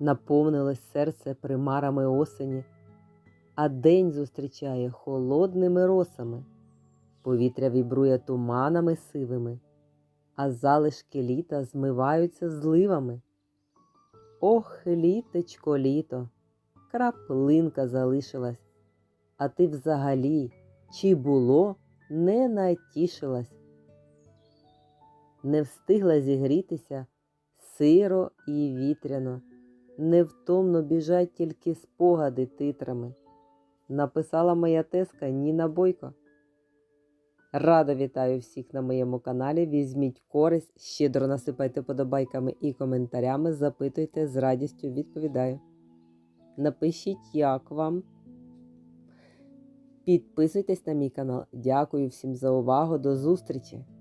наповнилось серце примарами осені, а день зустрічає холодними росами, повітря вібрує туманами сивими, а залишки літа змиваються зливами. Ох, літечко, літо, краплинка залишилась, а ти взагалі, чи було, не натішилась. Не встигла зігрітися сиро і вітряно, невтомно біжать тільки спогади титрами. Написала моя теска Ніна Бойко. Радо вітаю всіх на моєму каналі. Візьміть користь, щедро насипайте подобайками і коментарями, запитуйте, з радістю відповідаю. Напишіть, як вам. Підписуйтесь на мій канал. Дякую всім за увагу. До зустрічі!